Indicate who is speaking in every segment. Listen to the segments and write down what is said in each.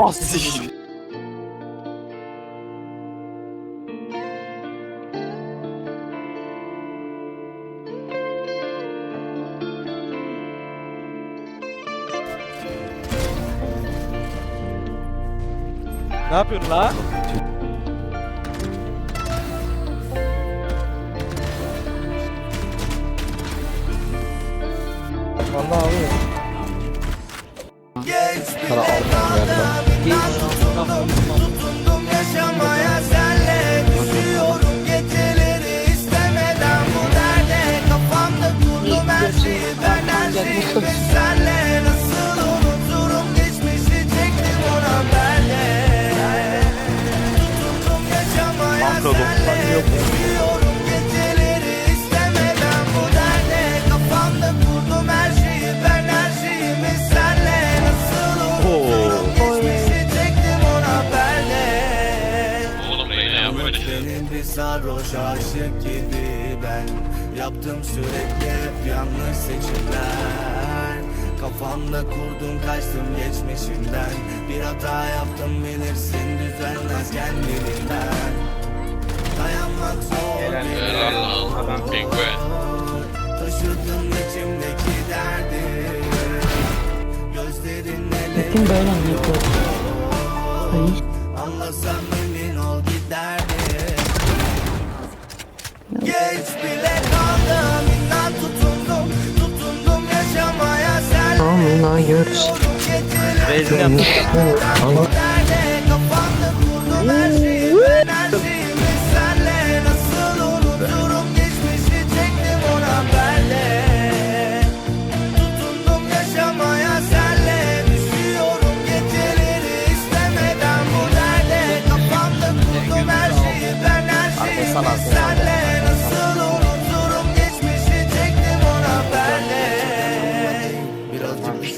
Speaker 1: Ah.
Speaker 2: Ne yapıyorsun la? Vallahi abi.
Speaker 1: Sana aldım
Speaker 3: Tutundum yaşamaya senle Düşüyorum geceleri istemeden bu derde Kafamda kurdum her şeyi ben her Nasıl unuturum geçmişi çektim ona benle Tutundum yaşamaya senle ben Yaptım sürekli hep yanlış seçimler. Kafamda kurdum kaçtım geçmişimden Bir hata yaptım bilirsin düzelmez kendiliğinden. Dayanmak zor
Speaker 4: Helal.
Speaker 3: Taşıdım içimdeki derdi. Gözlerinle
Speaker 5: Kim böyle anlatıyor? Ay.
Speaker 3: Anlasam emin ol giderdi Geç bile kaldım inan tutundum Tutundum yaşamaya sen
Speaker 5: Tamam bunu görürüz.
Speaker 2: Rezil yaptın.
Speaker 5: Ama
Speaker 3: Kafamda kurdum her şeyi ben her şeyimi senle Nasıl unuturum geçmişi çektim ona benle. Tutundum yaşamaya senle Düşüyorum geceleri istemeden bu derde. Kafamda kurdum her şeyi ben her şeyimi senle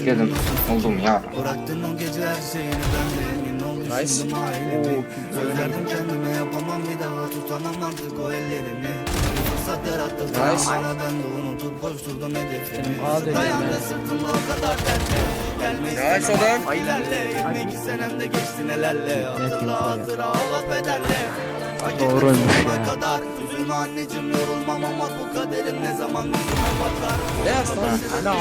Speaker 3: Birazcık
Speaker 1: Pikledim. Oldum ya.
Speaker 3: Bıraktın o gece her şeyini ben de emin ol Düşündüm ailemi Söylerdim kendime yapamam bir daha Tutamam artık o ellerimi Fırsat yarattı
Speaker 1: Nice.
Speaker 3: Sonra ben de unutup koşturdum hedefimi. Dayandı sırtımda o kadar dertle Gelme
Speaker 1: Nice
Speaker 3: istedim
Speaker 1: oğlum.
Speaker 3: ilerle 22 senemde geçti nelerle. Hatırla hatıra ağla bedelle
Speaker 5: Doğruymuş ya.
Speaker 3: kadar. Üzülme anneciğim yorulmam ama bu kaderim ne zaman yüzüme bakar.
Speaker 1: Ne yaptın?
Speaker 6: Adam